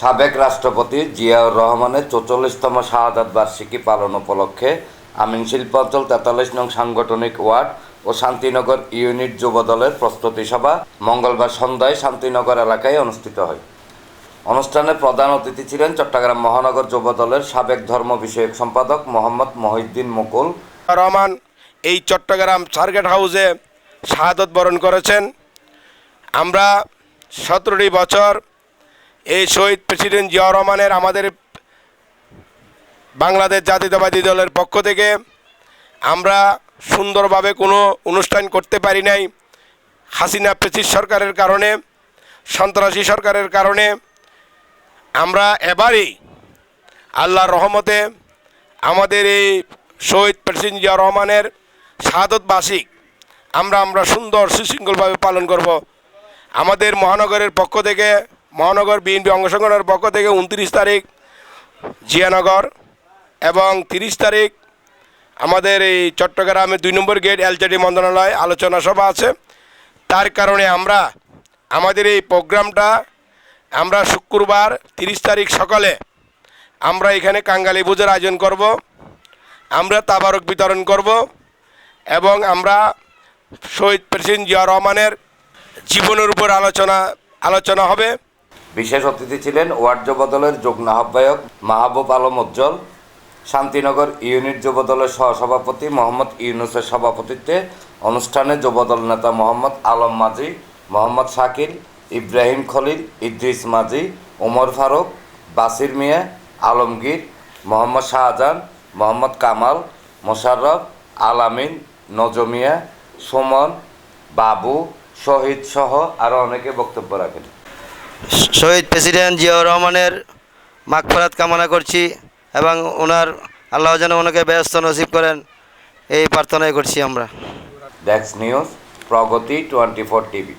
সাবেক রাষ্ট্রপতি জিয়াউর রহমানের চৌচল্লিশতম শাহাদাত বার্ষিকী পালন উপলক্ষে আমিন শিল্পাঞ্চল তেতাল্লিশ নং সাংগঠনিক ওয়ার্ড ও শান্তিনগর ইউনিট যুবদলের প্রস্তুতি সভা মঙ্গলবার সন্ধ্যায় শান্তিনগর এলাকায় অনুষ্ঠিত হয়। অনুষ্ঠানে প্রধান অতিথি ছিলেন চট্টগ্রাম মহানগর যুবদলের সাবেক ধর্ম বিষয়ক সম্পাদক মোহাম্মদ মহিউদ্দিন মুকুল। রহমান এই চট্টগ্রাম সার্কেট হাউসে শাহাদত বরণ করেছেন। আমরা সতেরোটি বছর এই শহীদ প্রেসিডেন্ট জিয়াউর রহমানের আমাদের বাংলাদেশ জাতীয়তাবাদী দলের পক্ষ থেকে আমরা সুন্দরভাবে কোনো অনুষ্ঠান করতে পারি নাই। হাসিনা প্রেসিড সরকারের কারণে, সন্ত্রাসী সরকারের কারণে। আমরা এবারই আল্লাহর রহমতে আমাদের এই শহীদ প্রেসিডেন্ট জিয়া রহমানের শাহাদত বার্ষিক আমরা আমরা সুন্দর সুশৃঙ্খলভাবে পালন করব। আমাদের মহানগরের পক্ষ থেকে, মহানগর বিএনপি অঙ্গ সংগঠনের পক্ষ থেকে উনত্রিশ তারিখ জিয়ানগর এবং তিরিশ তারিখ আমাদের এই চট্টগ্রামে দুই নম্বর গেট এলজেডি মন্ত্রণালয় আলোচনা সভা আছে। তার কারণে আমরা আমাদের এই প্রোগ্রামটা আমরা শুক্রবার তিরিশ তারিখ সকালে আমরা এখানে কাঙ্গালি পুজোর আয়োজন করব, আমরা তাবারক বিতরণ করব এবং আমরা শহীদ প্রেসিডেন্ট জিয়া রহমানের জীবনের উপর আলোচনা আলোচনা হবে। বিশেষ অতিথি ছিলেন ওয়ার্ড যুবদলের যুগ্ম আহ্বায়ক মাহবুব আলম উজ্জ্বল, শান্তিনগর ইউনিট যুবদলের সহসভাপতি মোহাম্মদ ইউনুসের সভাপতিত্বে অনুষ্ঠানে যুবদল নেতা মোহাম্মদ আলম মাঝি মোহাম্মদ শাকিল, ইব্রাহিম খলিল, ইদ্রিস মাঝি ওমর ফারুক, বাসির মিয়া, আলমগীর, মোহাম্মদ শাহজাহান, মোহাম্মদ কামাল, মোশাররফ আলামিন নজমিয়া, সুমন, বাবু শহীদ সহ আরও অনেকে বক্তব্য রাখেন। শহীদ প্রেসিডেন্ট জিয়াউর রহমানের মাগফরাত কামনা করছি এবং ওনার আল্লাহ যেন ওনাকে ব্যস্ত নসিব করেন এই প্রার্থনাই করছি আমরা। ডেক্স news Pragati twenty four TV